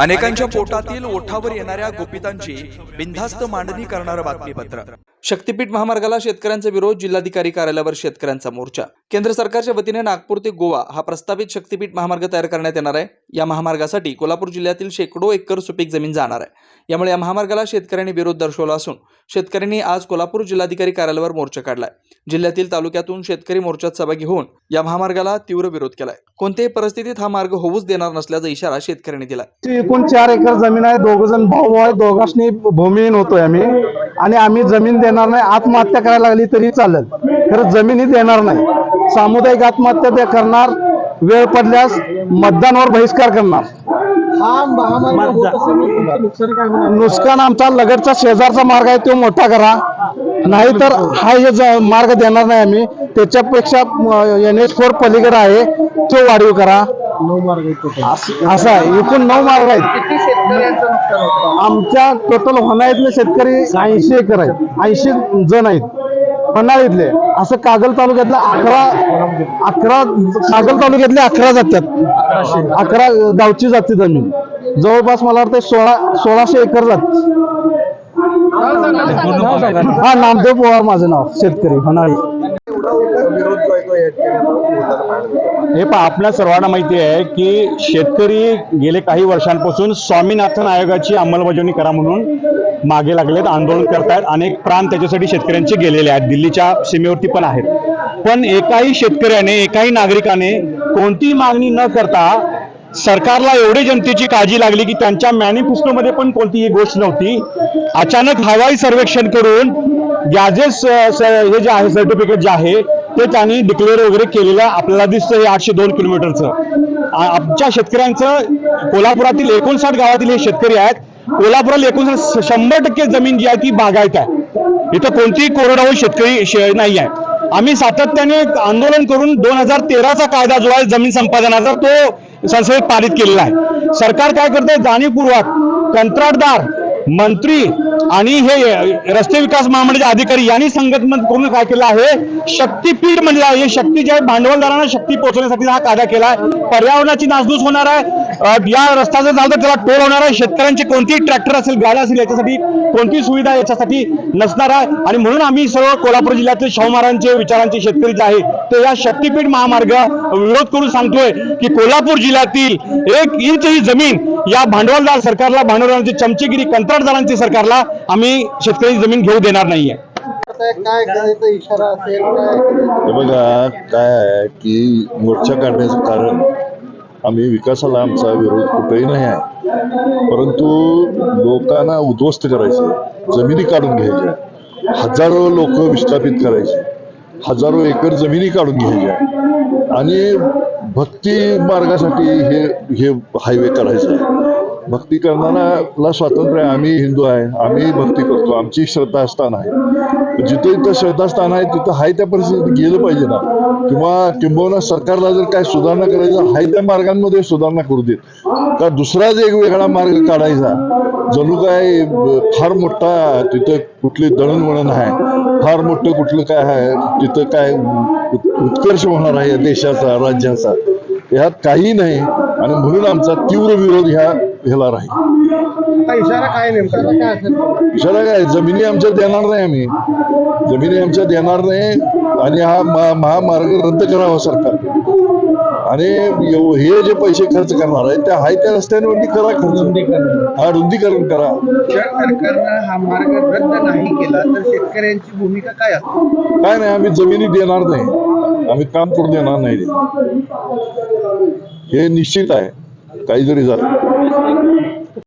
अनेकांच्या पोटातील ओठावर येणाऱ्या गोपितांची बिनधास्त मांडणी करणारं बातमीपत्र. शक्तीपीठ महामार्गाला शेतकऱ्यांचा विरोध जिल्हाधिकारी कार्यालयावर शेतकऱ्यांचा मोर्चा. केंद्र सरकारच्या वतीने नागपूर ते गोवा हा प्रस्तावित शक्तीपीठ महामार्ग तयार करण्यात येणार आहे. या महामार्गासाठी कोल्हापूर जिल्ह्यातील शेकडो एकर सुपीक जमीन जाणार आहे. यामुळे या महामार्गाला शेतकऱ्यांनी विरोध दर्शवला असून शेतकऱ्यांनी आज कोल्हापूर जिल्हाधिकारी कार्यालयावर मोर्चा काढलाय. जिल्ह्यातील तालुक्यातून शेतकरी मोर्चात सहभागी होऊन या महामार्गाला तीव्र विरोध केलाय. कोणत्याही परिस्थितीत हा मार्ग होऊच देणार नसल्याचा इशारा शेतकऱ्यांनी दिलाय. एकूण चार एकर जमीन आहे दोघ जण भाऊ आहे दोघांनी भूमिहीन होतोय आम्ही. आणि आम्ही जमीन देणार नाही आत्महत्या करायला लागली तरी चालेल. खरं जमिनी देणार नाही. सामुदायिक आत्महत्या ते करणार वेळ पडल्यास मतदानावर बहिष्कार करणार. नुकसान आमचा लगतचा शेजारचा मार्ग आहे तो मोठा करा. नाहीतर हा हे ज- मार्ग देणार नाही आम्ही. त्याच्यापेक्षा एन एच फोर पलीकडे आहे तो वाढीव करा. असं असं आहे. एकूण नऊ मार्ग आहेत. आमच्या टोटल होणाऱ्यातले शेतकरी ऐंशी एकर आहेत. ऐंशी जण आहेत. पन्हाळीतले. असं कागल तालुक्यातले अकरा अकरा कागल तालुक्यातले अकरा जातात अकरा गावची जाते जमीन. जवळपास मला वाटतं सोळा सोळाशे एकर जात. हा नामदेव पवार माझं नाव शेतकरी पन्हाळी. हे पहा आपल्या सर्वांना माहिती आहे की शेतकरी गेले काही वर्षांपासून स्वामीनाथन आयोगाची अंमलबजावणी करा म्हणून मागे लागलेत आंदोलन करतायत. अनेक प्राण त्याच्यासाठी शेतकऱ्यांचे गेलेले आहेत. दिल्लीच्या सीमेवरती पण आहेत. पण एकाही शेतकऱ्याने एकाही नागरिकाने कोणतीही मागणी न करता सरकारला एवढी जनतेची काळजी लागली की त्यांच्या मॅनिफेस्टोमध्ये पण कोणतीही गोष्ट नव्हती. अचानक हवाई सर्वेक्षण करून गॅजेस हे जे आहे सर्टिफिकेट जे आहे ते त्यांनी डिक्लेअर वगैरे केलेलं आपल्याला दिसतं हे आठशे दोन किलोमीटरचं. आमच्या शेतकऱ्यांचं कोल्हापुरातील एकोणसाठ गावातील हे शेतकरी आहेत. कोल्हापुरात एकोणसाठ शंभर टक्के जमीन जी आहे ती बागायत आहे. इथं कोणतीही कोरडाऊ शेतकरी शे- नाही आहे. आम्ही सातत्याने आंदोलन करून दोन हजार तेराचा कायदा जो आहे जमीन संपादनाचा तो संसदेत पारित केलेला आहे. सरकार काय करतंय? जाणीवपूर्वक कंत्राटदार मंत्री आणि हे रस्ते विकास महामंडळाचे अधिकारी यांनी संघटन करून काय केलं आहे? शक्तीपीठ म्हणजे आहे. हे शक्ती जे आहे भांडवलदारांना शक्ती पोहोचवण्यासाठी हा कायदा केला आहे पर्यावरणाची नासधूस होणार आहे. या रस्ता जर तर त्याला टोल होणार आहे. शेतकऱ्यांची कोणतीही ट्रॅक्टर असेल गाड्या असेल याच्यासाठी कोणती सुविधा याच्यासाठी नसणार आहे. आणि म्हणून आम्ही सर्व कोल्हापूर जिल्ह्यातील शाहूमारांचे विचारांचे शेतकरी जे आहे ते या शक्तीपीठ महामार्ग विरोध करून सांगतोय की कोल्हापूर जिल्ह्यातील एक इंच ही जमीन या भांडवलदार सरकारला भांडवलदारांची चमचेगिरी कंत्राटदारांची सरकारला आम्ही शेतकरी जमीन घेऊ देणार नाहीये. काय करायचा इशारा असेल हे बघा काय आहे की मोर्चा काढण्याचं कारण आम्ही विकासाला आमचा विरोध कुठेही नाही आहे. परंतु लोकांना उद्ध्वस्त करायचे जमिनी काढून घ्यायच्या हजारो लोक विस्थापित करायचे हजारो एकर जमिनी काढून घ्यायच्या आणि भक्ती मार्गासाठी हे हे हायवे करायचा आहे. भक्ती करणाऱ्याला स्वातंत्र्य आहे आम्ही हिंदू आहे. आम्ही भक्ती करतो. आमची श्रद्धास्थान आहे. जिथे इथं श्रद्धास्थान आहे तिथं हाय त्या परिस्थितीत गेलं पाहिजे ना. किंवा किंबहुना सरकारला जर काय सुधारणा करायचं हाय त्या मार्गांमध्ये सुधारणा करू देत. का दुसराच एक वेगळा मार्ग काढायचा जणू काय फार मोठा तिथं कुठली दळणवळण आहे फार मोठं कुठलं काय आहे तिथं काय उत्कर्ष होणार आहे देशाचा राज्याचा. ह्यात काही नाही. आणि म्हणून आमचा तीव्र विरोध ह्या ह्याला राहील इशारा काय नेमका? काय असेल? इशारा काय? जमिनी आमच्या देणार नाही आम्ही. जमिनी आमच्या देणार नाही आणि हा महामार्ग रद्द करावा सरकार. आणि एव- हे जे पैसे खर्च करणार आहे त्या हाय त्या रस्त्यांवरती करा खर्च. हा रुंदीकरण करा. जर सरकारनं हा मार्ग रद्द नाही केला तर शेतकऱ्यांची भूमिका काय असेल काय नाही आम्ही जमिनी देणार नाही. आम्ही काम करून देणार नाही. हे निश्चित आहे. काही जरी झालं.